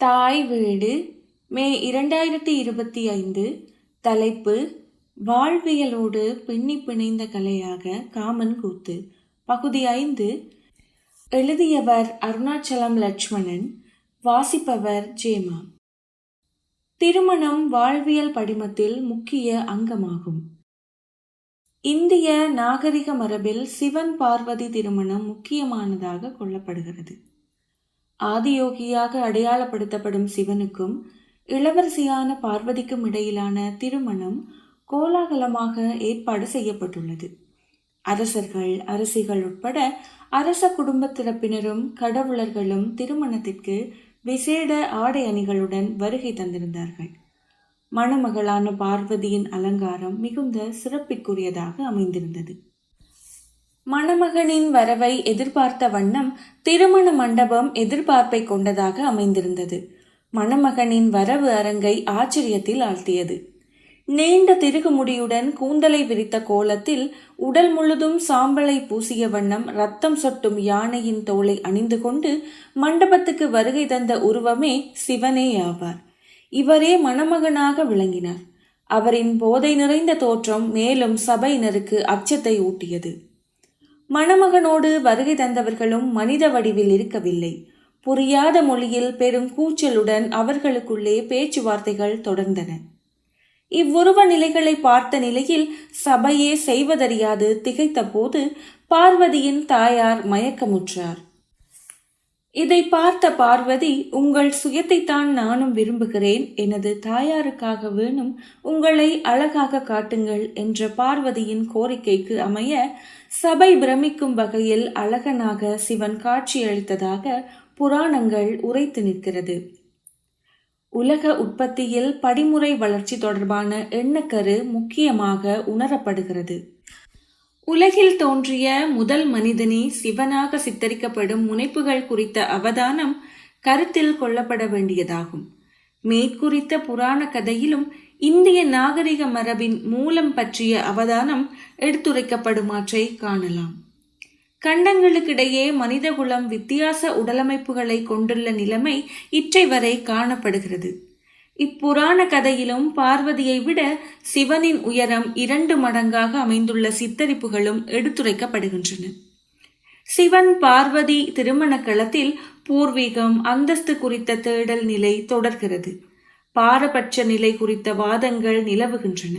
தாய் வீடு மே இரண்டாயிரத்தி இருபத்தி ஐந்து தலைப்பு வாழ்வியலோடு பின்னி பிணைந்த கலையாக காமன் கூத்து. பகுதி ஐந்து எழுதியவர் அருணாச்சலம் லட்சுமணன் வாசிப்பவர் ஜேமா. திருமணம் வாழ்வியல் படிமத்தில் முக்கிய அங்கமாகும். இந்திய நாகரிக மரபில் சிவன் பார்வதி திருமணம் முக்கியமானதாக கொள்ளப்படுகிறது. ஆதியோகியாக அடையாளப்படுத்தப்படும் சிவனுக்கும் இளவரசியான பார்வதிக்கும் இடையிலான திருமணம் கோலாகலமாக ஏற்பாடு செய்யப்பட்டுள்ளது. அரசர்கள் அரசிகள் உட்பட அரச குடும்பத்திறப்பினரும் கடவுளர்களும் திருமணத்திற்கு விசேட ஆடை அணிகளுடன் வருகை தந்திருந்தார்கள். மணமகளான பார்வதியின் அலங்காரம் மிகுந்த சிறப்பிற்குரியதாக அமைந்திருந்தது. மணமகனின் வரவை எதிர்பார்த்த வண்ணம் திருமண மண்டபம் எதிர்பார்ப்பை கொண்டதாக அமைந்திருந்தது. மணமகனின் வரவு அரங்கை ஆச்சரியத்தில் ஆழ்த்தியது. நீண்ட திருகு முடியுடன் கூந்தலை விரித்த கோலத்தில் உடல் முழுதும் சாம்பலை பூசிய வண்ணம் ரத்தம் சொட்டும் யானையின் தோலை அணிந்து கொண்டு மண்டபத்துக்கு வருகை தந்த உருவமே சிவனே ஆவார். இவரே மணமகனாக விளங்கினார். அவரின் போதை நிறைந்த தோற்றம் மேலும் சபையினருக்கு அச்சத்தை ஊட்டியது. மணமகனோடு வருகை தந்தவர்களும் மனித வடிவில் இருக்கவில்லை. புரியாத மொழியில் பெரும் கூச்சலுடன் அவர்களுக்குள்ளே பேச்சுவார்த்தைகள் தொடர்ந்தன. இவ்வுருவ நிலைகளை பார்த்த நிலையில் சபையே செய்வதறியாது திகைத்த போது பார்வதியின் தாயார் மயக்கமுற்றார். இதை பார்த்த பார்வதி உங்கள் சுயத்தைத்தான் நானும் விரும்புகிறேன். எனது தாயாருக்காக வேணும். உங்களை அழகாக காட்டுங்கள் என்ற பார்வதியின் கோரிக்கைக்கு அமைய சபை பிரமிக்கும் வகையில் அழகனாக சிவன் காட்சியளித்ததாக புராணங்கள் உரைத்து நிற்கிறது. உலக உற்பத்தியில் படிமுறை வளர்ச்சி தொடர்பான எண்ணக்கரு முக்கியமாக உணரப்படுகிறது. உலகில் தோன்றிய முதல் மனிதனே சிவனாக சித்தரிக்கப்படும் முனைப்புகள் குறித்த அவதானம் கருத்தில் கொள்ளப்பட வேண்டியதாகும். மேற்குறித்த புராண கதையிலும் இந்திய நாகரிக மரபின் மூலம் பற்றிய அவதானம் எடுத்துரைக்கப்படுமாற்றை காணலாம். கண்டங்களுக்கிடையே மனிதகுலம் வித்தியாச உடலமைப்புகளை கொண்டுள்ள நிலைமை இற்றை வரை காணப்படுகிறது. இப்புராண கதையிலும் பார்வதியை விட சிவனின் உயரம் இரண்டு மடங்காக அமைந்துள்ள சித்தரிப்புகளும் எடுத்துரைக்கப்படுகின்றன. சிவன் பார்வதி திருமண களத்தில் பூர்வீகம் அந்தஸ்து குறித்த தேடல் நிலை தொடர்கிறது. பாரபட்ச நிலை குறித்த வாதங்கள் நிலவுகின்றன.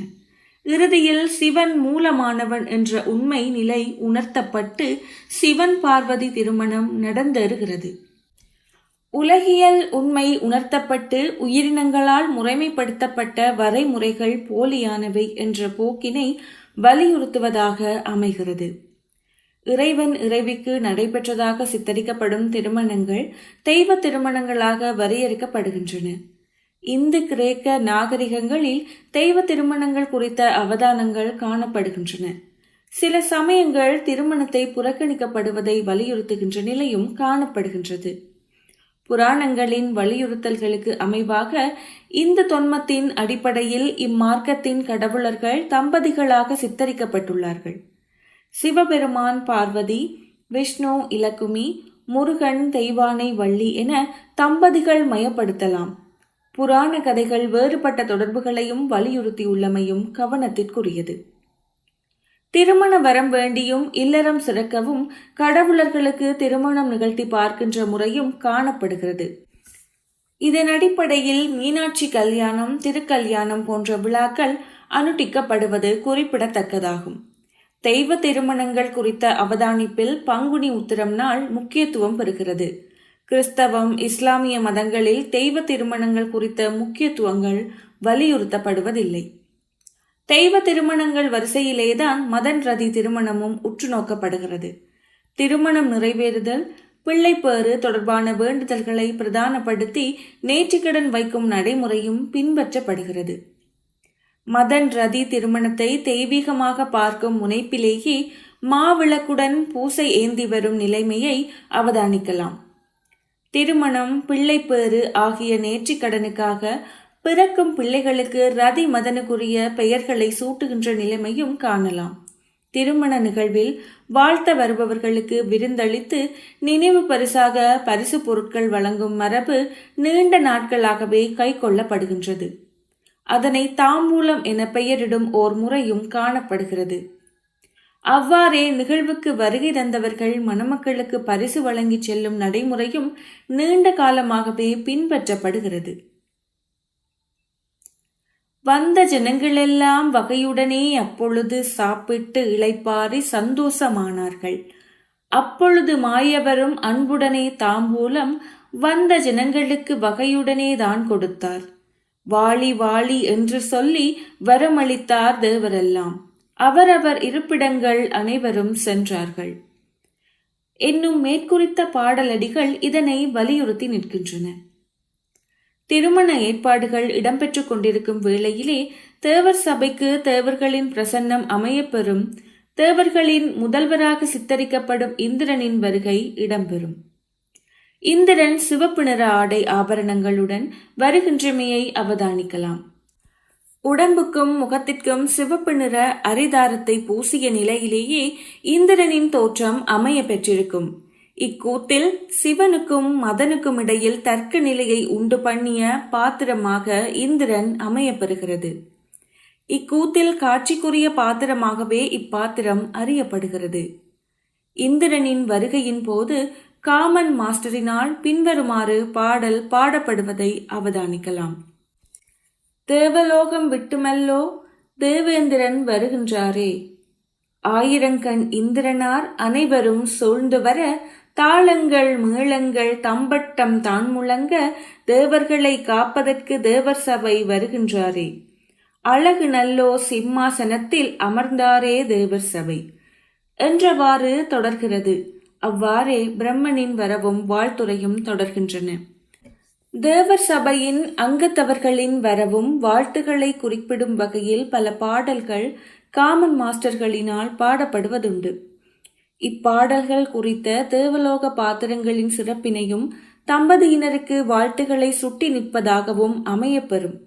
இறுதியில் சிவன் மூலமானவன் என்ற உண்மை நிலை உணர்த்தப்பட்டு சிவன் பார்வதி திருமணம் நடந்தேறுகிறது உலகியல் உண்மை உணர்த்தப்பட்டு உயிரினங்களால் முறைமைப்படுத்தப்பட்ட வரைமுறைகள் போலியானவை என்ற போக்கினை வலியுறுத்துவதாக அமைகிறது. இறைவன் இறைவிக்கு நடைபெற்றதாக சித்தரிக்கப்படும் திருமணங்கள் தெய்வ திருமணங்களாக வரையறுக்கப்படுகின்றன. இந்து கிரேக்க நாகரிகங்களில் தெய்வ திருமணங்கள் குறித்த அவதானங்கள் காணப்படுகின்றன. சில சமயங்கள் திருமணத்தை புறக்கணிக்கப்படுவதை வலியுறுத்துகின்ற நிலையும் காணப்படுகின்றது. புராணங்களின் வலியுறுத்தல்களுக்கு அமைவாக இந்த தொன்மத்தின் அடிப்படையில் இம்மார்க்கத்தின் கடவுளர்கள் தம்பதிகளாக சித்தரிக்கப்பட்டுள்ளார்கள். சிவபெருமான் பார்வதி விஷ்ணு இலக்குமி முருகன் தெய்வானை வள்ளி என தம்பதிகள் மயப்படுத்தலாம். புராண கதைகள் வேறுபட்ட தொடர்புகளையும் வலியுறுத்தியுள்ளமையும் கவனத்திற்குரியது. திருமண வரம் வேண்டியும் இல்லறம் சிறக்கவும் கடவுளர்களுக்கு திருமணம் நிகழ்த்தி பார்க்கின்ற முறையும் காணப்படுகிறது. இதன் அடிப்படையில் மீனாட்சி கல்யாணம் திருக்கல்யாணம் போன்ற விழாக்கள் அனுட்டிக்கப்படுவது குறிப்பிடத்தக்கதாகும். தெய்வ திருமணங்கள் குறித்த அவதானிப்பில் பங்குனி உத்திரம் நாள் முக்கியத்துவம் பெறுகிறது. கிறிஸ்தவம் இஸ்லாமிய மதங்களில் தெய்வ திருமணங்கள் குறித்த முக்கியத்துவங்கள் வலியுறுத்தப்படுவதில்லை. தெய்வ திருமணங்கள் வரிசையிலேதான் மதன் ரதி திருமணமும் உற்று நோக்கப்படுகிறது. திருமணம் நிறைவேறுதல் பிள்ளைப்பேறு தொடர்பான வேண்டுதல்களை பிரதானப்படுத்தி நேற்றுக்கடன் வைக்கும் நடைமுறையும் பின்பற்றப்படுகிறது. மதன் ரதி திருமணத்தை தெய்வீகமாக பார்க்கும் முனைப்பிலேயே மாவிளக்குடன் பூசை ஏந்தி வரும் நிலைமையை அவதானிக்கலாம். திருமணம் பிள்ளைப்பேறு ஆகிய நேற்றிக்கடனுக்காக பிறக்கும் பிள்ளைகளுக்கு ரதி மதனுக்குரிய பெயர்களை சூட்டுகின்ற நிலைமையும் காணலாம். திருமண நிகழ்வில் வாழ்த்த வருபவர்களுக்கு விருந்தளித்து நினைவு பரிசாக பரிசு பொருட்கள் வழங்கும் மரபு நீண்ட நாட்களாகவே கைக்கொள்ளப்படுகின்றது. அதனை தாம்பூலம் என பெயரிடும் ஓர் முறையும் காணப்படுகிறது. அவ்வாறே நிகழ்வுக்கு வருகை தந்தவர்கள் மணமக்களுக்கு பரிசு வழங்கி செல்லும் நடைமுறையும் நீண்ட காலமாகவே பின்பற்றப்படுகிறது. வந்த ஜனங்களெல்லாம் வகையுடனே அப்பொழுது சாப்பிட்டு இளைப்பாரி சந்தோஷமானார்கள். அப்பொழுது மாயவரும் அன்புடனே தாம்பூலம் வந்த ஜனங்களுக்கு வகையுடனே தான் கொடுத்தார். வாளி வாளி என்று சொல்லி வரமளித்தார் தேவரெல்லாம். அவரவர் இருப்பிடங்கள் அனைவரும் சென்றார்கள். என்னும் மேற்குறித்த பாடலடிகள் இதனை வலியுறுத்தி நிற்கின்றன. திருமண ஏற்பாடுகள் இடம்பெற்றுக் கொண்டிருக்கும் வேளையிலே தேவர் சபைக்கு தேவர்களின் பிரசன்னம் அமையப்பெறும். தேவர்களின் முதல்வராக சித்தரிக்கப்படும் இந்திரனின் வருகை இடம்பெறும். இந்திரன் சிவப்பு நிற ஆடை ஆபரணங்களுடன் வருகின்றமையை அவதானிக்கலாம். உடம்புக்கும் முகத்திற்கும் சிவப்பு நிற அரிதாரத்தை பூசிய நிலையிலேயே இந்திரனின் தோற்றம் அமைய பெற்றிருக்கும். இக்கூத்தில் சிவனுக்கும் மதனுக்கும் இடையில் தர்க்க நிலையை உண்டு பண்ணிய பாத்திரமாக இந்திரன் அமையப்பெறுகிறது இக்கூத்தில் காட்சிக்குரிய பாத்திரமாகவே இப்பாத்திரம் அறியப்படுகிறது. இந்திரனின் வருகையின் போது காமன் மாஸ்டரினால் பின்வருமாறு பாடல் பாடப்படுவதை அவதானிக்கலாம். தேவலோகம் விட்டுமல்லோ தேவேந்திரன் வருகின்றாரே. ஆயிரங்கண் இந்திரனார் அனைவரும் சூழ்ந்து வர தாளங்கள் மேளங்கள் தம்பட்டம் தான் முழங்க தேவர்களை காப்பதற்கு தேவர் சபை வருகின்றாரே. அழகு நல்லோ சிம்மாசனத்தில் அமர்ந்தாரே தேவர் சபை. என்றவாறு தொடர்கிறது. அவ்வாறே பிரம்மனின் வரவும் வாழ்த்துறையும் தொடர்கின்றன. தேவர் சபையின் அங்கத்தவர்களின் வரவும் வாழ்த்துக்களை குறிப்பிடும் வகையில் பல பாடல்கள் காமன் மாஸ்டர்களினால் பாடப்படுவதுண்டு. இப்பாடல்கள் குறித்த தேவலோக பாத்திரங்களின் சிறப்பினையும் தம்பதியினருக்கு வாழ்த்துக்களை சுட்டி நிற்பதாகவும் அமையப்பெறும்.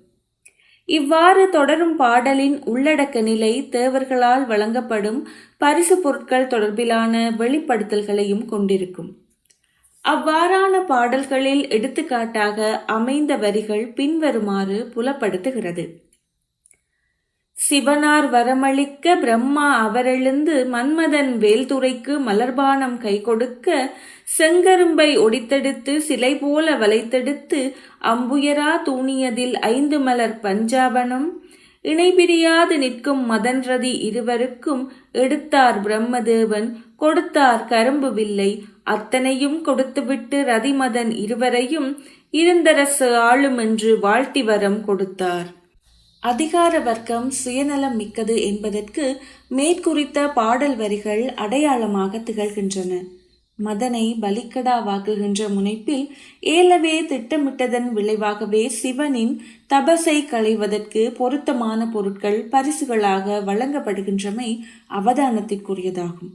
இவ்வாறு தொடரும் பாடலின் உள்ளடக்க நிலை தேவர்களால் வழங்கப்படும் பரிசு பொருட்கள் தொடர்பிலான வெளிப்படுத்தல்களையும் கொண்டிருக்கும். அவ்வாறான பாடல்களில் எடுத்துக்காட்டாக அமைந்த வரிகள் பின்வருமாறு புலப்படுத்துகிறது. சிவனார் வரமளிக்க பிரம்மா அவரெழுந்து மன்மதன் வேல்துறைக்கு மலர்பானம் கை கொடுக்க செங்கரும்பை ஒடித்தெடுத்து சிலை போல வளைத்தெடுத்து அம்புயரா தூணியதில் ஐந்து மலர் பஞ்சாபனம் இணைபிரியாது நிற்கும் மதன்ரதி இருவருக்கும் எடுத்தார் பிரம்மதேவன் கொடுத்தார் கரும்பு வில்லை அத்தனையும் கொடுத்துவிட்டு ரதிமதன் இருவரையும் இருந்தரசு ஆளும் என்று வாழ்த்தி வரம் கொடுத்தார். அதிகார வர்க்கம் சுயநலம் மிக்கது என்பதற்கு மேற்குறித்த பாடல் வரிகள் அடையாளமாக திகழ்கின்றன. மதனை பலிக்கடாவாக்குகின்ற முனைப்பில் ஏலவே திட்டமிட்டதன் விளைவாகவே சிவனின் தபசை களைவதற்கு பொருத்தமான பொருட்கள் பரிசுகளாக வழங்கப்படுகின்றமை அவதானத்திற்குரியதாகும்.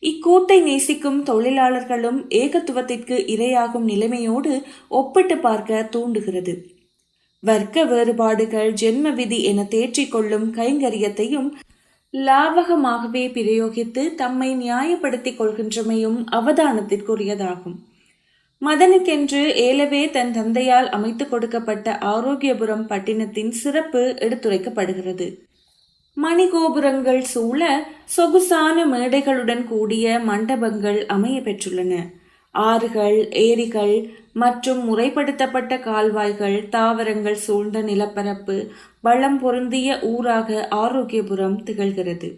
இக்கூட்டை நேசிக்கும் தொழிலாளர்களும் ஏகத்துவத்திற்கு இரையாகும் நிலைமையோடு ஒப்பிட்டு பார்க்க தூண்டுகிறது. வர்க்க வேறுபாடுகள் ஜென்ம விதி என தேற்றிக்கொள்ளும் கைங்கரியத்தையும் லாவகமாகவே பிரயோகித்து தம்மை நியாயப்படுத்திக் கொள்கின்றமையும் அவதானத்திற்குரியதாகும். மதனுக்கென்று ஏலவே தன் தந்தையால் அமைத்துக் கொடுக்கப்பட்ட ஆரோக்கியபுரம் பட்டினத்தின் சிறப்பு எடுத்துரைக்கப்படுகிறது. மணிகோபுரங்கள் சூழ சொகுசான மேடைகளுடன் கூடிய மண்டபங்கள் அமைய பெற்றுள்ளன. ஆறுகள் ஏரிகள் மற்றும் முறைப்படுத்தப்பட்ட கால்வாய்கள் தாவரங்கள் சூழ்ந்த நிலப்பரப்பு வளம் பொருந்திய ஊராக ஆரோக்கியபுரம் திகழ்கிறது.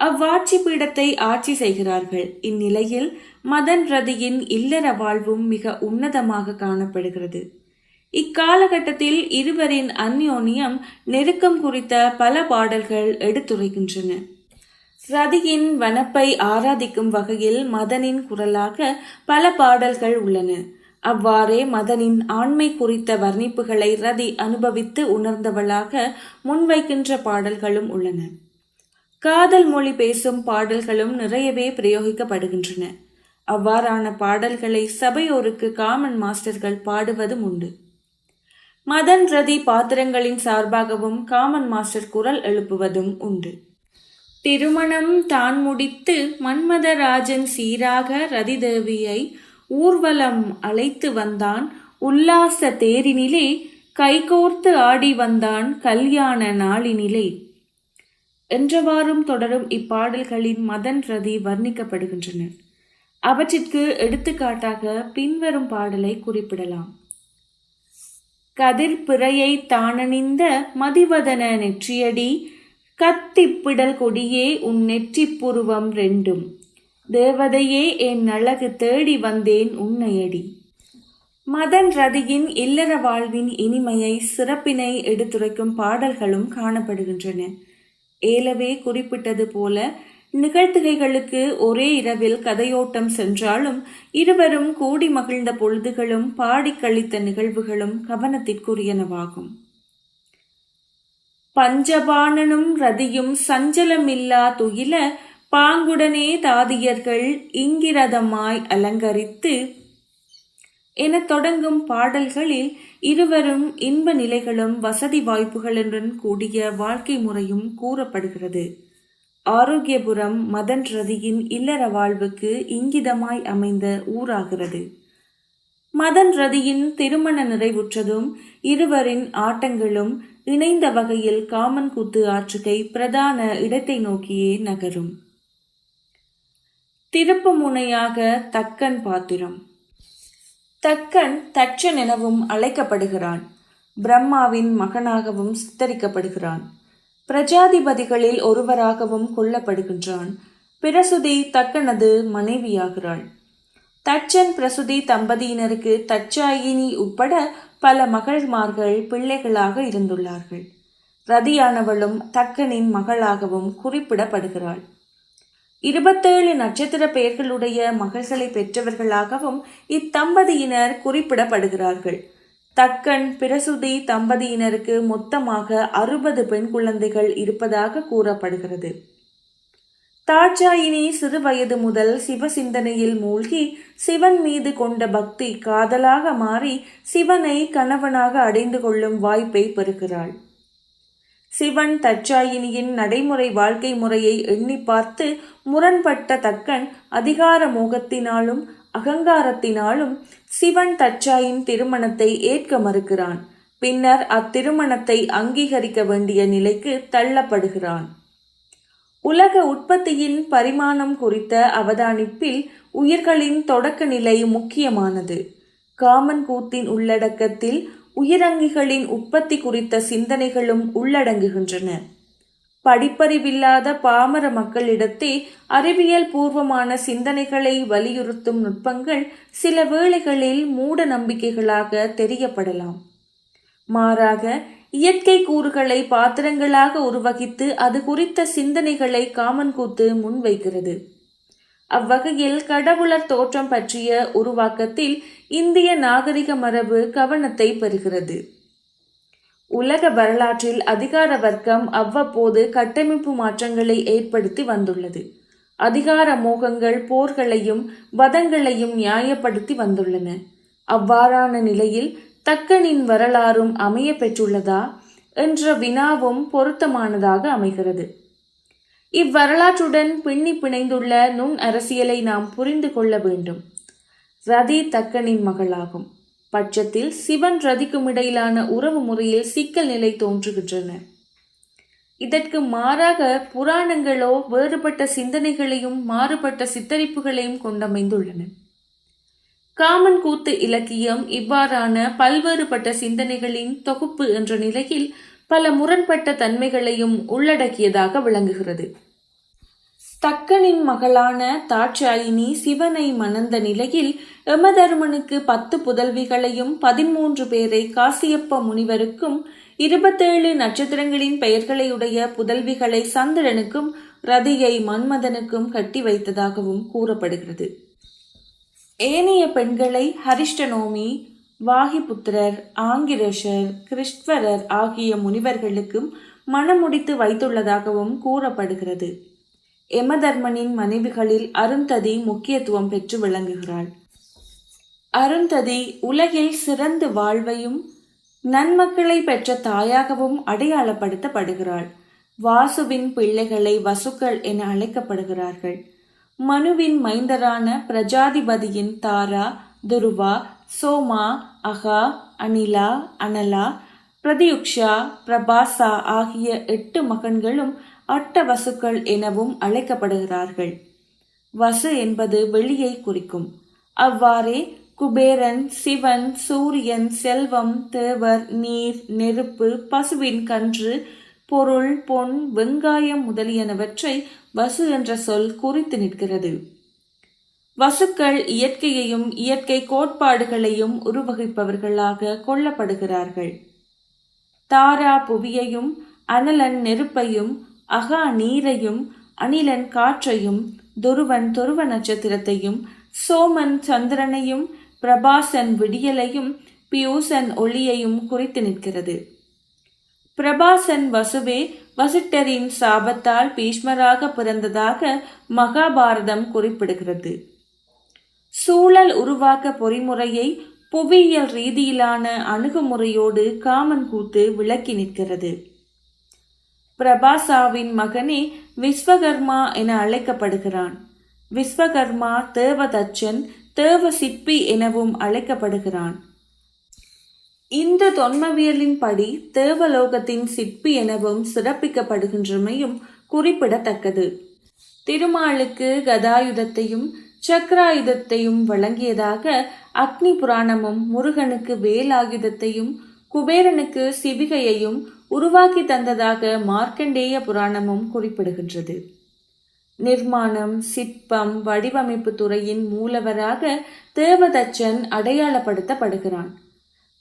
அவ்வாட்சி பீடத்தை ஆட்சி செய்கிறார்கள். இந்நிலையில் மதன் ரதியின் இல்லற வாழ்வும் மிக உன்னதமாக காணப்படுகிறது. இக்காலகட்டத்தில் இருவரின் அந்யோன்யம் நெருக்கம் குறித்த பல பாடல்கள் எடுத்துரைக்கின்றன ரதியின் வனப்பை ஆராதிக்கும் வகையில் மதனின் குரலாக பல பாடல்கள் உள்ளன. அவ்வாறே மதனின் ஆண்மை குறித்த வர்ணிப்புகளை ரதி அனுபவித்து உணர்ந்தவளாக முன்வைக்கின்ற பாடல்களும் உள்ளன. காதல் மொழி பேசும் பாடல்களும் நிறையவே பிரயோகிக்கப்படுகின்றன. அவ்வாறான பாடல்களை சபையோருக்கு காமன் மாஸ்டர்கள் பாடுவதும் உண்டு. மதன் ரதி பாத்திரங்களின் சார்பாகவும் காமன் மாஸ்டர் குரல் எழுப்புவதும் உண்டு. திருமணம் தான் முடித்து மன்மதராஜன் சீராக ரதிதேவியை ஊர்வலம் அழைத்து வந்தான். உல்லாச தேரினிலே கைகோர்த்து ஆடி வந்தான் கல்யாண நாளினிலே. என்றவாறும் தொடரும் இப்பாடல்களின் மதன் ரதி வர்ணிக்கப்படுகின்றன. அவற்றிற்கு எடுத்துக்காட்டாக பின்வரும் பாடலை குறிப்பிடலாம். கதிர்பிறையை தானணிந்த மதிவதன நெற்றியடி கத்திப்பிடல் கொடியே உன் நெற்றிப் புருவம் ரெண்டும். தேவதையே என் அழகு தேடி வந்தேன் உன்னையடி. மதன் ரதியின் இல்லற வாழ்வின் இனிமையை சிறப்பினை எடுத்துரைக்கும் பாடல்களும் காணப்படுகின்றன. ஏலவே குறிப்பிட்டது போல நிகழ்த்துகைகளுக்கு ஒரே இரவில் கதையோட்டம் சென்றாலும் இருவரும் கூடி மகிழ்ந்த பொழுதுகளும் பாடி கழித்த நிகழ்வுகளும் கவனத்திற்குரியனவாகும். பஞ்சபாணனும் ரதியும் சஞ்சலமில்லா துயில பாங்குடனே தாதியர்கள் இங்கிரதமாய் அலங்கரித்து எனத் தொடங்கும் பாடல்களில் இருவரும் இன்ப நிலைகளும் வசதி வாய்ப்புகளுடன் கூடிய வாழ்க்கை முறையும் கூறப்படுகிறது. ஆரோக்கியபுரம் மதன் ரதியின் இல்லற வாழ்வுக்கு இங்கிதமாய் அமைந்த ஊராகிறது. மதன் ரதியின் திருமண நிறைவுற்றதும் இருவரின் ஆட்டங்களும் இணைந்த வகையில் காமன் கூத்து ஆற்றுகை பிரதான இடத்தை நோக்கியே நகரும். திருப்பு முனையாக தக்கன் பாத்திரம். தக்கன் தச்சன் எனவும் அழைக்கப்படுகிறான். பிரம்மாவின் மகனாகவும் சித்தரிக்கப்படுகிறான். பிரஜாதிபதிகளில் ஒருவராகவும் கொல்லப்படுகின்றான். பிரசுதி தக்கனது மனைவியாகிறாள். தச்சன் பிரசுதி தம்பதியினருக்கு தச்சாயினி உட்பட பல மகள்மார்கள் பிள்ளைகளாக இருந்துள்ளார்கள். ரதியானவளும் தக்கனின் மகளாகவும் குறிப்பிடப்படுகிறாள். இருபத்தேழு நட்சத்திர பெயர்களுடைய மகள்களை பெற்றவர்களாகவும் இத்தம்பதியினர் குறிப்பிடப்படுகிறார்கள். தக்கன் பிரசுதி தம்பதியினருக்கு மொத்தமாக அறுபது பெண் குழந்தைகள் இருப்பதாக கூறப்படுகிறது. தாட்சாயினி சிறு வயது முதல் சிவ சிந்தனையில் மூழ்கி சிவன் மீது கொண்ட பக்தி காதலாக மாறி சிவனை கணவனாக அடைந்து கொள்ளும் வாய்ப்பை பெறுகிறாள். சிவன் தச்சாயினியின் நடைமுறை வாழ்க்கை முறையை எண்ணி பார்த்து முரண்பட்ட தக்கன் அதிகார மோகத்தினாலும் அகங்காரத்தினாலும் சிவன் தச்சாயின் திருமணத்தை ஏற்க மறுக்கிறான். பின்னர் அத்திருமணத்தை அங்கீகரிக்க வேண்டிய நிலைக்கு தள்ளப்படுகிறான். உலக உற்பத்தியின் பரிமாணம் குறித்த அவதானிப்பில் உயிர்களின் தொடக்க நிலை முக்கியமானது. காமன் கூத்தின் உள்ளடக்கத்தில் உயிரங்கிகளின் உற்பத்தி குறித்த சிந்தனைகளும் உள்ளடங்குகின்றன. படிப்பறிவில்லாத பாமர மக்களிடத்தே அறிவியல் பூர்வமான சிந்தனைகளை வலியுறுத்தும் நுட்பங்கள் சில வேளைகளில் மூட நம்பிக்கைகளாக தெரியப்படலாம். மாறாக இயற்கை கூறுகளை பாத்திரங்களாக உருவகித்து அது குறித்த சிந்தனைகளை காமன் கூத்து முன்வைக்கிறது அவ்வகையில் கடவுளர் தோற்றம் பற்றிய உருவாக்கத்தில் இந்திய நாகரிக மரபு கவனத்தை பெறுகிறது. உலக வரலாற்றில் அதிகார வர்க்கம் அவ்வப்போது கட்டமைப்பு மாற்றங்களை ஏற்படுத்தி வந்துள்ளது. அதிகார மோகங்கள் போர்களையும் வதங்களையும் நியாயப்படுத்தி வந்துள்ளன. அவ்வாறான நிலையில் தக்கனின் வரலாறும் அமைய பெற்றுள்ளதா என்ற வினாவும் பொருத்தமானதாக அமைகிறது. இவ்வரலாற்றுடன் பின்னி பிணைந்துள்ள நுண் அரசியலை நாம் புரிந்து கொள்ள வேண்டும். ரதி தக்கனின் மகளாகும். பட்சத்தில் சிவன் ரதிக்கும் இடையிலான உறவு முறையில் சிக்கல் நிலை தோன்றுகின்றன. இதற்கு மாறாக புராணங்களோ வேறுபட்ட சிந்தனைகளையும் மாறுபட்ட சித்தரிப்புகளையும் கொண்டமைந்துள்ளன. காமன் கூத்து இலக்கியம் இவ்வாறான பல்வேறுபட்ட சிந்தனைகளின் தொகுப்பு என்ற நிலையில் பல முரண்பட்ட தன்மைகளையும் உள்ளடக்கியதாக விளங்குகிறது. தக்கனின் மகளான தாட்சாயினி சிவனை மணந்த நிலையில் யமதர்மனுக்கு பத்து புதல்விகளையும் பதிமூன்று பேரை காசியப்ப முனிவருக்கும் இருபத்தேழு நட்சத்திரங்களின் பெயர்களையுடைய புதல்விகளை சந்திரனுக்கும் ரதியை மன்மதனுக்கும் கட்டி வைத்ததாகவும் கூறப்படுகிறது. ஏனைய பெண்களை ஹரிஷ்டநோமி வாகிபுத்திரர் ஆங்கிரஷர் கிருஷ்வரர் ஆகிய முனிவர்களுக்கும் மணமுடித்து வைத்துள்ளதாகவும் கூறப்படுகிறது. யமதர்மனின் மனைவிகளில் அருந்ததி முக்கியத்துவம் பெற்று விளங்குகிறாள். அருந்ததி உலகில் சிறந்து வாழ்வையும் நன்மக்களை பெற்ற தாயாகவும் அடையாளப்படுத்தப்படுகிறாள். வாசுவின் பிள்ளைகளை வசுக்கள் என அழைக்கப்படுகிறார்கள். மனுவின் மைந்தரான பிரஜாதிபதியின் தாரா துருவா சோமா அகா அனிலா அனலா பிரதியுக்ஷா பிரபாசா ஆகிய எட்டு மகன்களும் அட்ட வசுக்கள் எனவும் அழைக்கப்படுகிறார்கள். வசு என்பது வெளியை குறிக்கும். அவ்வாறே குபேரன் சிவன் சூரியன் செல்வம் தேவர் நீர் நெருப்பு பசுவின் கன்று பொருள் பொன் வெங்காயம் முதலியனவற்றை வசு என்ற சொல் குறித்து நிற்கிறது. வசுக்கள் இயற்கையையும் இயற்கை கோட்பாடுகளையும் உருவகிப்பவர்களாக கொள்ளப்படுகிறார்கள். தாரா புவியையும் அனலன் நெருப்பையும் அகா நீரையும் அணிலன் காற்றையும் துருவன் துருவ நட்சத்திரத்தையும் சோமன் சந்திரனையும் பிரபாசன் விடியலையும் பியூசன் ஒளியையும் குறித்து நிற்கிறது. பிரபாசன் வசுவே வசிட்டரின் சாபத்தால் பீஷ்மராக பிறந்ததாக மகாபாரதம் குறிப்பிடுகிறது. சூழல் உருவாக்க பொறிமுறையை புவியியல் ரீதியிலான அணுகுமுறையோடு காமன் கூத்து விளக்கி நிற்கிறது. பிரபாசாவின் மகனே விஸ்வகர்மா என அழைக்கப்படுகிறான். விஸ்வகர்மா தேவதச்சன் தேவ சிற்பி எனவும் அழைக்கப்படுகிறான். இந்த தொன்மவியலின்படி தேவலோகத்தின் சிற்பி எனவும் சிறப்பிக்கப்படுகின்றமையும் குறிப்பிடத்தக்கது. திருமாலுக்கு கதாயுதத்தையும் சக்ராயுதத்தையும் வழங்கியதாக அக்னி புராணமும் முருகனுக்கு வேலாயுதத்தையும் குபேரனுக்கு சிவிகையையும் உருவாக்கி தந்ததாக மார்க்கண்டேய புராணமும் குறிப்பிடுகின்றது. நிர்மாணம் சிற்பம் வடிவமைப்பு துறையின் மூலவராக தேவதச்சன் அடையாளப்படுத்தப்படுகிறான்.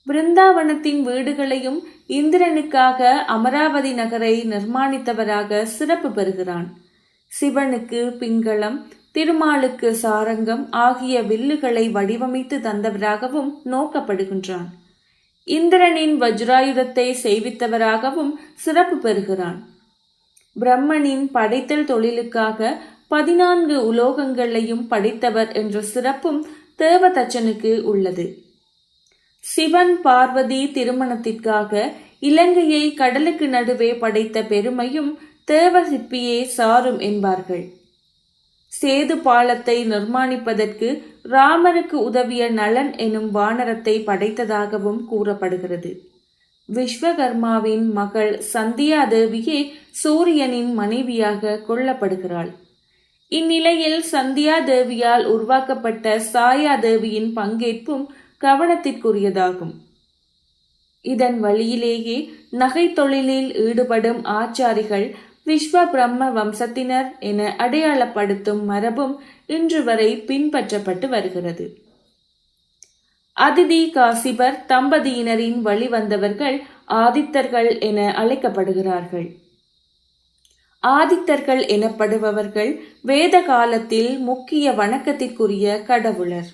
பிருந்தாவனத்தின் வீடுகளையும் இந்திரனுக்காக அமராவதி நகரை நிர்மாணித்தவராக சிறப்பு பெறுகிறான். சிவனுக்கு பிங்களம் திருமாலுக்கு சாரங்கம் ஆகிய வில்லுகளை வடிவமைத்து தந்தவராகவும் நோக்கப்படுகின்றான். இந்திரனின் வஜ்ராயுதத்தை செய்வித்தவராகவும் சிறப்பு பெறுகிறான். பிரம்மனின் படைத்தல் தொழிலுக்காக பதினான்கு உலோகங்களையும் படைத்தவர் என்ற சிறப்பும் தேவதச்சனுக்கு உள்ளது. சிவன் பார்வதி திருமணத்திற்காக இலங்கையை கடலுக்கு நடுவே படைத்த பெருமையும் தேவசிற்பியே சாரும் என்பார்கள். சேது பாலத்தை நிர்மாணிப்பதற்கு ராமருக்கு உதவிய நலன் எனும் வானரத்தை படைத்ததாகவும் கூறப்படுகிறது. விஸ்வகர்மாவின் மகள் சந்தியா தேவியே சூரியனின் மனைவியாக கொல்லப்படுகிறாள் இந்நிலையில் சந்தியா தேவியால் உருவாக்கப்பட்ட சாயா தேவியின் பங்கேற்பும் கவனத்திற்குரியதாகும். இதன் வழியிலேயே நகை தொழிலில் ஈடுபடும் ஆச்சாரிகள் விஸ்வ பிரம்ம வம்சத்தினர் என அடையாளப்படுத்தும் மரபும் இன்று வரை பின்பற்றப்பட்டு வருகிறது. அதிதி காசிபர் தம்பதியினரின் வழிவந்தவர்கள் ஆதித்தர்கள் என அழைக்கப்படுகிறார்கள். ஆதித்தர்கள் எனப்படுபவர்கள் வேத காலத்தில் முக்கிய வணக்கத்திற்குரிய கடவுளர்.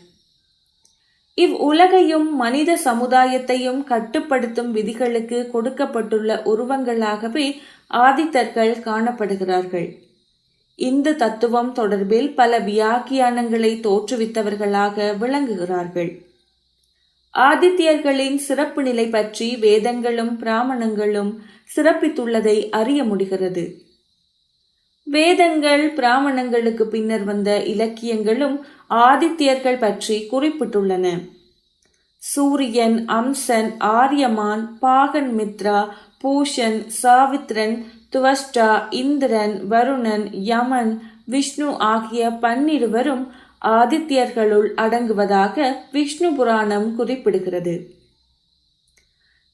இவ் உலகையும் மனித சமுதாயத்தையும் கட்டுப்படுத்தும் விதிகளுக்கு கொடுக்கப்பட்டுள்ள உருவங்களாகவே ஆதித்தர்கள் காணப்படுகிறார்கள். இந்த தத்துவம் தொடர்பில் பல வியாக்கியானங்களை தோற்றுவித்தவர்களாக விளங்குகிறார்கள். ஆதித்யர்களின் சிறப்பு நிலை பற்றி வேதங்களும் பிராமணங்களும் சிறப்பித்துள்ளதை அறிய முடிகிறது. வேதங்கள் பிராமணங்களுக்கு பின்னர் வந்த இலக்கியங்களும் ஆதித்யர்கள் பற்றி குறிப்பிட்டுள்ளன. சூரியன் அம்சன் ஆரியமான் பாகன் மித்ரா பூஷன் சாவித்ரன் துவஷ்டா இந்திரன் வருணன் யமன் விஷ்ணு ஆகிய பன்னிருவரும் ஆதித்யர்களுள் அடங்குவதாக விஷ்ணு புராணம் குறிப்பிடுகிறது.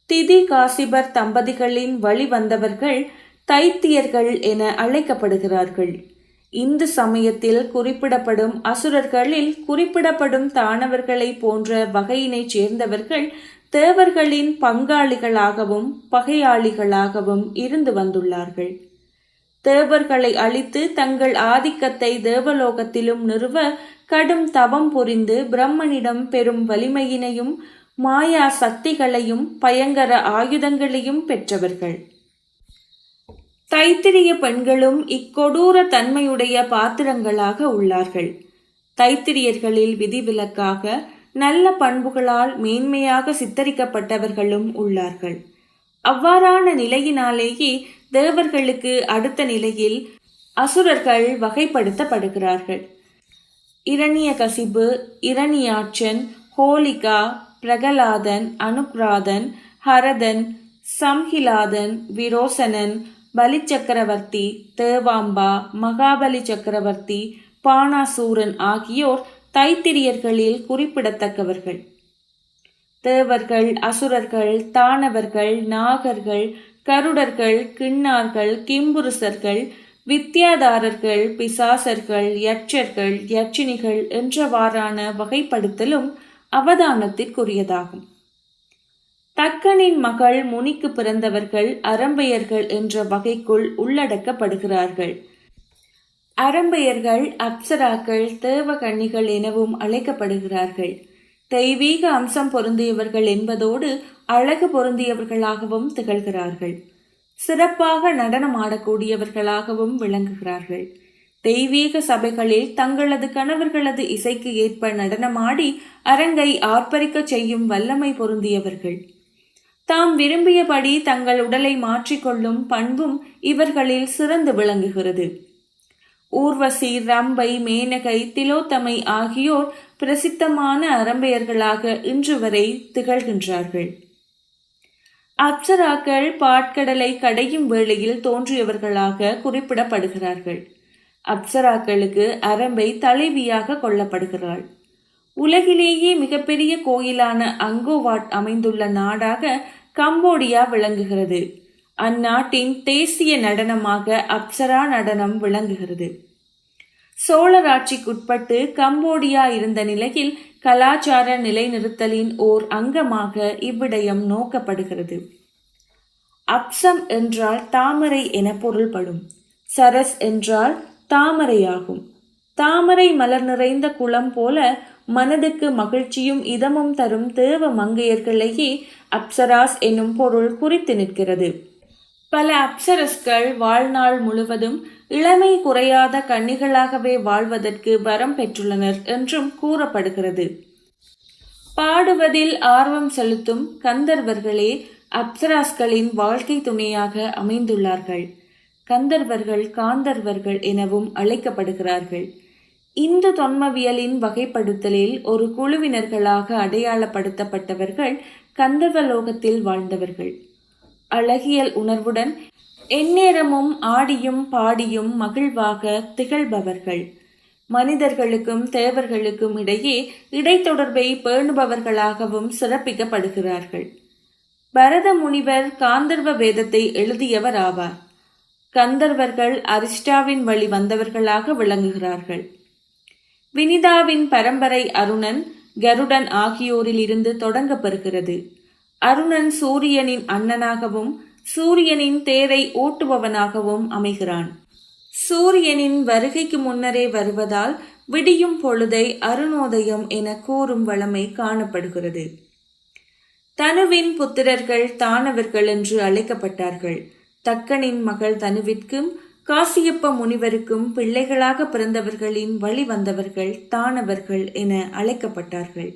திதி காசிபர் தம்பதிகளின் வழிவந்தவர்கள் தைத்தியர்கள் என அழைக்கப்படுகிறார்கள். இந்து சமயத்தில் குறிப்பிடப்படும் அசுரர்களில் குறிப்பிடப்படும் தானவர்களை போன்ற வகையினைச் சேர்ந்தவர்கள் தேவர்களின் பங்காளிகளாகவும் பகையாளிகளாகவும் இருந்து வந்துள்ளார்கள். தேவர்களை அழித்து தங்கள் ஆதிக்கத்தை தேவலோகத்திலும் நிறுவ கடும் தவம் புரிந்து பிரம்மனிடம் பெரும் வலிமையினையும் மாயா சக்திகளையும் பயங்கர ஆயுதங்களையும் பெற்றவர்கள். தைத்திரிய பெண்களும் இக்கொடூர தன்மையுடைய பாத்திரங்களாக உள்ளார்கள். தைத்திரியர்களில் விதிவிலக்காக நல்ல பண்புகளால் மேன்மையாக சித்தரிக்கப்பட்டவர்களும் உள்ளார்கள். அவ்வாறான நிலையினாலேயே தேவர்களுக்கு அடுத்த நிலையில் அசுரர்கள் வகைப்படுத்தப்படுகிறார்கள். இரணிய கசிபு இரணியாட்சன் ஹோலிகா பிரகலாதன் அனுக்ராதன் ஹரதன் சம்ஹிலாதன் விரோசனன் பலிச்சக்கரவர்த்தி தேவாம்பா மகாபலி சக்கரவர்த்தி பானாசூரன் ஆகியோர் தைத்திரியர்களில் குறிப்பிடத்தக்கவர்கள். தேவர்கள் அசுரர்கள் தானவர்கள் நாகர்கள் கருடர்கள் கிண்ணார்கள் கிம்புருசர்கள் வித்தியாதாரர்கள் பிசாசர்கள் யட்சர்கள் யட்சினிகள் என்றவாறான வகைப்படுத்தலும் அவதானத்திற்குரியதாகும். தக்கனின் மகள் முனிக்கு பிறந்தவர்கள் அரம்பையர்கள் என்ற வகைக்குள் உள்ளடக்கப்படுகிறார்கள். அரம்பையர்கள் அப்சராக்கள் தேவகன்னிகள் எனவும் அழைக்கப்படுகிறார்கள். தெய்வீக அம்சம் பொருந்தியவர்கள் என்பதோடு அழகு பொருந்தியவர்களாகவும் திகழ்கிறார்கள். சிறப்பாக நடனம் ஆடக்கூடியவர்களாகவும் விளங்குகிறார்கள். தெய்வீக சபைகளில் தங்களது கணவர்களது இசைக்கு ஏற்ப நடனமாடி அரங்கை ஆர்ப்பரிக்கச் செய்யும் வல்லமை பொருந்தியவர்கள். தாம் விரும்பியபடி தங்கள் உடலை மாற்றிக்கொள்ளும் பண்பும் இவர்களில் சிறந்து விளங்குகிறது. ஊர்வசி ரம்பை மேனகை திலோத்தமை ஆகியோர் பிரசித்தமான அரம்பையர்களாக இன்று வரை திகழ்கின்றார்கள். அப்சராக்கள் பாட்கடலை கடையும் வேளையில் தோன்றியவர்களாக குறிப்பிடப்படுகிறார்கள். அப்சராக்களுக்கு அரம்பை தலைவியாக கொள்ளப்படுகிறாள். உலகிலேயே மிகப்பெரிய கோயிலான அங்கோவாட் அமைந்துள்ள நாடாக கம்போடியா விளங்குகிறது. அந்நாட்டின் தேசிய நடனமாக அப்சரா நடனம் விளங்குகிறது. சோழராட்சிக்குட்பட்டு கம்போடியா இருந்த நிலையில் கலாச்சார நிலைநிறுத்தலின் ஓர் அங்கமாக இவ்விடயம் நோக்கப்படுகிறது. அப்சம் என்றால் தாமரை என பொருள்படும். சரஸ் என்றால் தாமரையாகும். தாமரை மலர் நிறைந்த குளம் போல மனதுக்கு மகிழ்ச்சியும் இதமும் தரும் தேவ மங்கையர்களையே அப்சராஸ் என்னும் பொருள் குறித்து நிற்கிறது. பல அப்சரஸ்கள் வாழ்நாள் முழுவதும் இளமை குறையாத கன்னிகளாகவே வாழ்வதற்கு வரம் பெற்றுள்ளனர் என்றும் கூறப்படுகிறது. பாடுவதில் ஆர்வம் செலுத்தும் கந்தர்வர்களே அப்சராஸ்களின் வாழ்க்கை துணையாக அமைந்துள்ளார்கள். கந்தர்வர்கள் காந்தர்வர்கள் எனவும் அழைக்கப்படுகிறார்கள். இந்து தொன்மவியலின் வகைப்படுத்தலில் ஒரு குழுவினர்களாக அடையாளப்படுத்தப்பட்டவர்கள் கந்தர்வலோகத்தில் வாழ்ந்தவர்கள். அழகியல் உணர்வுடன் எந்நேரமும் ஆடியும் பாடியும் மகிழ்வாக திகழ்பவர்கள். மனிதர்களுக்கும் தேவர்களுக்கும் இடையே இடைத்தொடர்பை பேணுபவர்களாகவும் சிறப்பிக்கப்படுகிறார்கள். பரத முனிவர் காந்தர்வ வேதத்தை எழுதியவர் ஆவார். கந்தர்வர்கள் அரிஷ்டாவின் வழி வந்தவர்களாக விளங்குகிறார்கள். வினிதாவின் பரம்பரை அருணன் கருடன் ஆகியோரிலிருந்து தொடங்கப்படுகிறது தொடங்கப்பெறுகிறது. அருணன் சூரியனின் அண்ணனாகவும் சூரியனின் தேரை ஓட்டுபவனாகவும் அமைகிறான். சூரியனின் வருகைக்கு முன்னரே வருவதால் விடியும் பொழுதை அருணோதயம் என கூறும் வளமை காணப்படுகிறது. தனுவின் புத்திரர்கள் தானவர்கள் என்று அழைக்கப்பட்டார்கள். தக்கனின் மகள் தனுவிற்கும் காசியப்ப முனிவருக்கும் பிள்ளைகளாக பிறந்தவர்களின் வழி வந்தவர்கள் தானவர்கள் என அழைக்கப்பட்டார்கள்.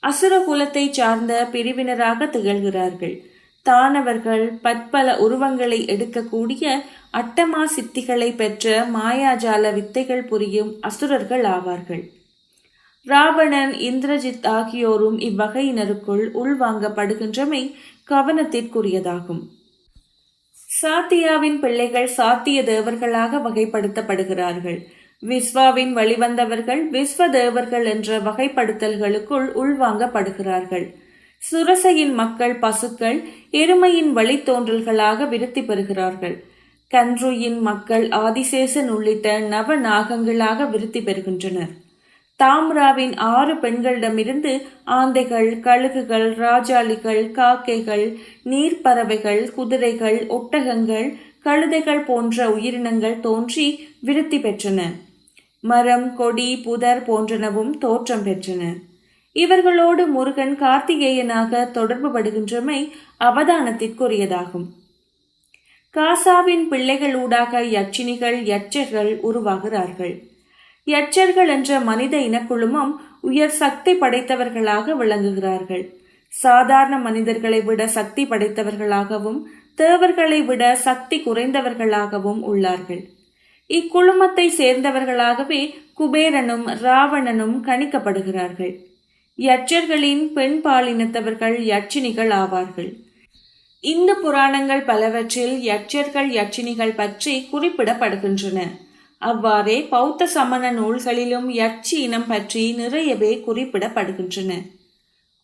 அசுர குலத்தை சார்ந்த பிரிவினராக திகழ்கிறார்கள். தானவர்கள் பற்பல உருவங்களை எடுக்கக்கூடிய அட்டமா சித்திகளை பெற்ற மாயாஜால வித்தைகள் புரியும் அசுரர்கள் ஆவார்கள். ராவணன் இந்திரஜித் ஆகியோரும் இவ்வகையினருக்குள் உள்வாங்கப்படுகின்றமை கவனத்திற்குரியதாகும். சாத்தியாவின் பிள்ளைகள் சாத்திய தேவர்களாக வகைப்படுத்தப்படுகிறார்கள். விஸ்வாவின் வழிவந்தவர்கள் விஸ்வ தேவர்கள் என்ற வகைப்படுத்தல்களுக்குள் உள்வாங்கப்படுகிறார்கள். சுரசையின் மக்கள் பசுக்கள் எருமையின் வழித்தோன்றல்களாக விருத்தி பெறுகிறார்கள். கன்றுயின் மக்கள் ஆதிசேசன் உள்ளிட்ட நவ நாகங்களாக விருத்தி பெறுகின்றனர். தாம்ராவின் ஆறு பெண்களிடமிருந்து ஆந்தைகள் கழுகுகள் ராஜாளிகள் காக்கைகள் நீர்ப்பறவைகள் குதிரைகள் ஒட்டகங்கள் கழுதைகள் போன்ற உயிரினங்கள் தோன்றி விருத்தி பெற்றன. மரம் கொடி புதர் போன்றனவும் தோற்றம் பெற்றன. இவர்களோடு முருகன் கார்த்திகேயனாக தொடர்பு படுகின்றமை அவதானத்திற்குரியதாகும். காசாவின் பிள்ளைகளூடாக யட்சினிகள் யட்சர்கள் உருவாகிறார்கள். யட்சர்கள் என்ற மனித இனக்குழுமம் உயர் சக்தி படைத்தவர்களாக விளங்குகிறார்கள். சாதாரண மனிதர்களை விட சக்தி படைத்தவர்களாகவும் தேவர்களை விட சக்தி குறைந்தவர்களாகவும் உள்ளார்கள். இக்குழுமத்தை சேர்ந்தவர்களாகவே குபேரனும் ராவணனும் கணிக்கப்படுகிறார்கள். யட்சர்களின் பெண் பாலினத்தவர்கள் யட்சினிகள் ஆவார்கள். இந்த புராணங்கள் பலவற்றில் யட்சர்கள் யட்சினிகள் பற்றி குறிப்பிடப்படுகின்றன. அவ்வாறே பௌத்த சமண நூல்களிலும் யட்சி இனம் பற்றி நிறையவே குறிப்பிடப்படுகின்றன.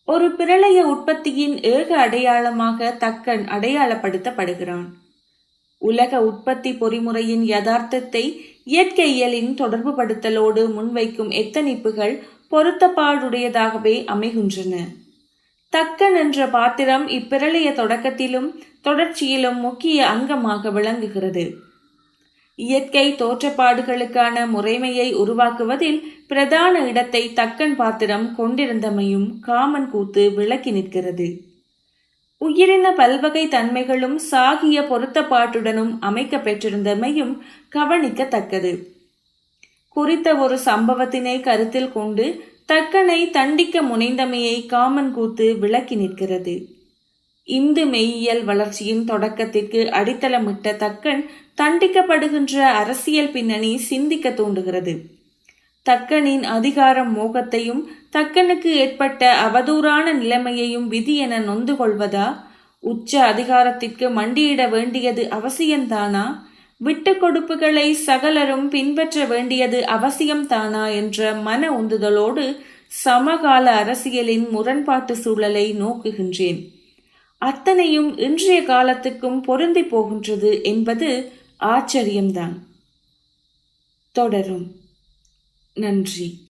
ஒரு பிரளய உற்பத்தியின் ஏக அடையாளமாக தக்கன் அடையாளப்படுத்தப்படுகிறான். உலக உற்பத்தி பொறிமுறையின் யதார்த்தத்தை இயற்கையியலின் தொடர்புபடுத்தலோடு முன்வைக்கும் எத்தனிப்புகள் பொருத்தப்பாடுடையதாகவே அமைகின்றன. தக்கன் என்ற பாத்திரம் இப்பிரளய தொடக்கத்திலும் தொடர்ச்சியிலும் முக்கிய அங்கமாக விளங்குகிறது. இயற்கை தோற்றப்பாடுகளுக்கான முறைமையை உருவாக்குவதில் பிரதான இடத்தை தக்கன் பாத்திரம் கொண்டிருந்தமையும் காமன் கூத்து விளக்கி நிற்கிறது. உயிரின பல்வகை தன்மைகளும் சாகிய பொருத்தப்பாட்டுடனும் அமைக்க பெற்றிருந்தமையும் கவனிக்கத்தக்கது. குறித்த ஒரு சம்பவத்தினை கருத்தில் கொண்டு தக்கனை தண்டிக்க முனைந்தமையை காமன் கூத்து விளக்கி நிற்கிறது. இந்து மெய்யியல் வளர்ச்சியின் தொடக்கத்திற்கு அடித்தளமிட்ட தக்கன் தண்டிக்கப்படுகின்ற அரசியல் பின்னணி சிந்திக்க தூண்டுகிறது. தக்கனின் அதிகாரம் மோகத்தையும் தக்கனுக்கு ஏற்பட்ட அவதூறான நிலைமையையும் விதி என நொந்து கொள்வதா உச்ச அதிகாரத்திற்கு மண்டியிட வேண்டியது அவசியம்தானா? விட்டு கொடுப்புகளை சகலரும் பின்பற்ற வேண்டியது அவசியம்தானா என்ற மன உந்துதலோடு சமகால அரசியலின் முரண்பாட்டு சூழலை நோக்குகின்றேன். அத்தனையும் இன்றைய காலத்துக்கும் பொருந்தி போகின்றது என்பது ஆச்சரியம்தான். தொடரும். நன்றி.